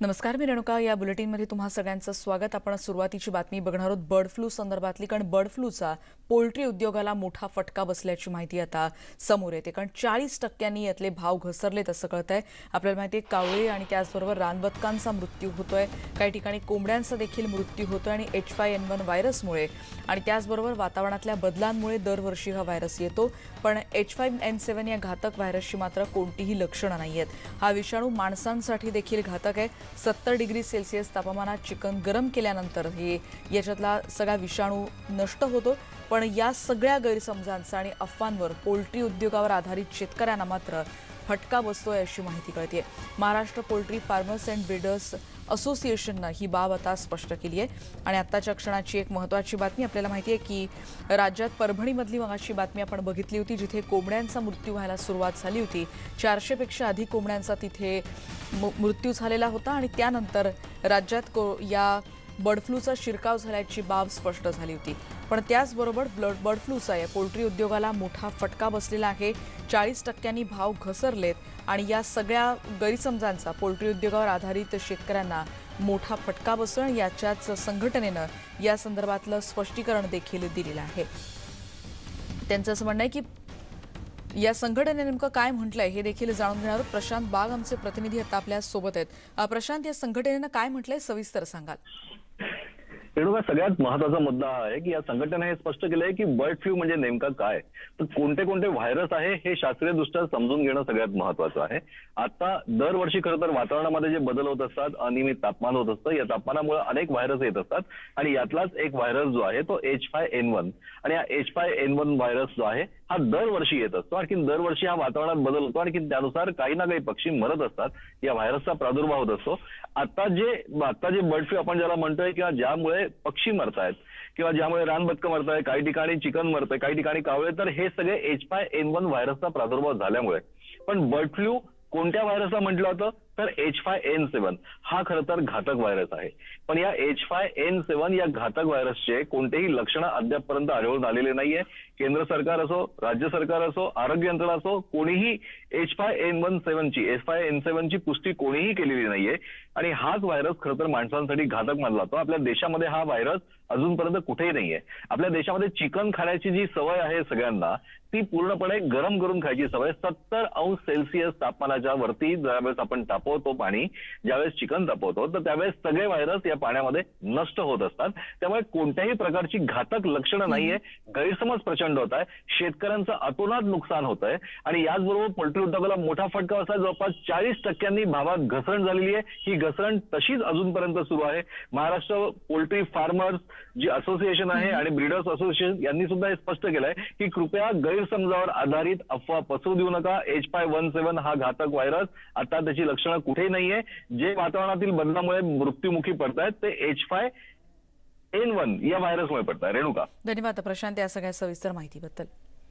नमस्कार मी रेणुका. या बुलेटिनमध्ये तुम्हा सगळ्यांचं स्वागत. आपण सुरुवातीची बातमी बघणार आहोत. बर्ड फ्लू संदर्भातली कारण बर्ड फ्लूचा पोल्ट्री उद्योगाला मोठा फटका बसल्याची माहिती आता समोर येते. कारण चाळीस टक्क्यांनी यातले भाव घसरलेत असं कळत आहे आपल्याला माहिती आहे कावळे आणि त्याचबरोबर रानबदकांचा मृत्यू होतोय. काही ठिकाणी कोंबड्यांचा देखील मृत्यू होतोय आणि एच फाय एन वन व्हायरसमुळे. आणि त्याचबरोबर वातावरणातल्या बदलांमुळे दरवर्षी हा व्हायरस येतो. पण एच फाय एन सेवन या घातक व्हायरसची मात्र कोणतीही लक्षणं नाही आहेत हा विषाणू माणसांसाठी देखील घातक आहे. सत्तर डिग्री सेल्सिअस तापमानात चिकन गरम केल्यानंतर हे याच्यातला सगळा विषाणू नष्ट होतो. पण या सगळ्या गैरसमजांचा आणि अफवांवर पोल्ट्री उद्योगावर आधारित शेतकऱ्यांना मात्र फटका बसतोय अशी माहिती कळते Maharashtra poultry farmers and breeders असोसिएशननं ही बाब आता स्पष्ट केली आहे आणि आत्ताच्या क्षणाची एक महत्त्वाची बातमी आपल्याला माहिती आहे की राज्यात परभणीमधली मगाशी बातमी आपण बघितली होती जिथे कोंबड्यांचा मृत्यू व्हायला सुरुवात झाली होती. चारशेपेक्षा अधिक कोंबड्यांचा तिथे मृत्यू झालेला होता आणि त्यानंतर राज्यात को या बर्ड फ्लूचा शिरकाव झाल्याची बाब स्पष्ट झाली होती. पण त्याचबरोबर ब्लड बर्ड फ्लूचा या पोल्ट्री उद्योगाला मोठा फटका बसलेला आहे. चाळीस टक्क्यांनी भाव घसरलेत आणि या सगळ्या गैरसमजांचा पोल्ट्री उद्योगावर आधारित शेतकऱ्यांना मोठा फटका बसतो याच्याच संघटनेनं या संदर्भातलं स्पष्टीकरण देखील दिलेलं आहे. त्यांचं असं म्हणणं आहे की या संघटनेने नेमकं काय म्हटलंय हे देखील जाणून घेणार प्रशांत बाग आमचे प्रतिनिधी आता आपल्यासोबत आहेत. प्रशांत या संघटनेनं काय म्हटलंय? सविस्तर सांगाल. रेणुका सगळ्यात महत्त्वाचा मुद्दा हा आहे की या संघटनेने हे स्पष्ट केलंय की बर्ड फ्लू म्हणजे नेमका काय? तर कोणते कोणते व्हायरस आहे हे शास्त्रीय दृष्ट्या समजून घेणं सगळ्यात महत्वाचं आहे. आता दरवर्षी खरं तर वातावरणामध्ये जे बदल होत असतात अनियमित तापमान होत असतं या तापमानामुळे अनेक व्हायरस येत असतात. आणि यातलाच एक व्हायरस जो आहे तो एच फाय एन वन आणि हा H five N one virus जो आहे हा दरवर्षी येत असतो. आणखी दरवर्षी हा वातावरणात बदल होतो आणखी त्यानुसार काही ना काही पक्षी मरत असतात. या व्हायरसचा प्रादुर्भाव होत असतो. आता जे आता जे बर्ड फ्लू आपण ज्याला म्हणतोय किंवा ज्यामुळे पक्षी मरतायत किंवा ज्यामुळे रानबदकं मरताय काही ठिकाणी चिकन मरतंय काही ठिकाणी कावळे तर हे सगळे एच फाय एन वन व्हायरसचा प्रादुर्भाव झाल्यामुळे. पण बर्ड फ्लू कोणत्या व्हायरसला म्हटलं होतं? तर एच फाय एन सेवन हा खरं तर घातक व्हायरस आहे. पण या एच फाय एन सेवन या घातक व्हायरसचे कोणतेही लक्षणं अद्यापपर्यंत आढळून आलेले नाहीये. केंद्र सरकार असो राज्य सरकार असो आरोग्य यंत्रणा असो कोणीही एच फाय एन वन सेव्हनची एच फाय एन सेव्हनची पुष्टी कोणीही केलेली नाहीये. आणि हाच व्हायरस खरं तर माणसांसाठी घातक मानला जातो. आपल्या देशामध्ये हा व्हायरस अजूनपर्यंत कुठेही नाहीये. आपल्या देशामध्ये चिकन खाण्याची जी सवय आहे सगळ्यांना ती पूर्णपणे गरम करून खायची सवय. सत्तर अंश सेल्सिअस तापमानाच्या वरती ज्यावेळेस आपण तापवतो पाणी ज्यावेळेस चिकन तापवतो तर त्यावेळेस सगळे व्हायरस या पाण्यामध्ये नष्ट होत असतात. त्यामुळे कोणत्याही प्रकारची घातक लक्षणं नाहीये. गैरसमज प्रचंड होत आहे शेतकऱ्यांचं अतोनात नुकसान होत आहे. आणि याचबरोबर पोल्ट्री उद्योगाला मोठा फटका असा जवळपास चाळीस टक्क्यांनी भावात घसरण झालेली आहे. ही घसरण तशीच अजूनपर्यंत सुरू आहे. महाराष्ट्र पोल्ट्री फार्मर्स जी असोसिएशन आहे आणि ब्रीडर्स असोसिएशन यांनी सुद्धा हे स्पष्ट केलंय की कृपया गैरसमजावर आधारित अफवा पसरू देऊ नका. एच फाय वन सेव्हन हा घातक व्हायरस आता त्याची लक्षणं कुठेही नाहीये. जे वातावरणातील बदलामुळे मृत्युमुखी पडतायत ते एच फाय एन वन या व्हायरसमुळे पडताय रेणुका. धन्यवाद प्रशांत या सगळ्या सविस्तर माहितीबद्दल.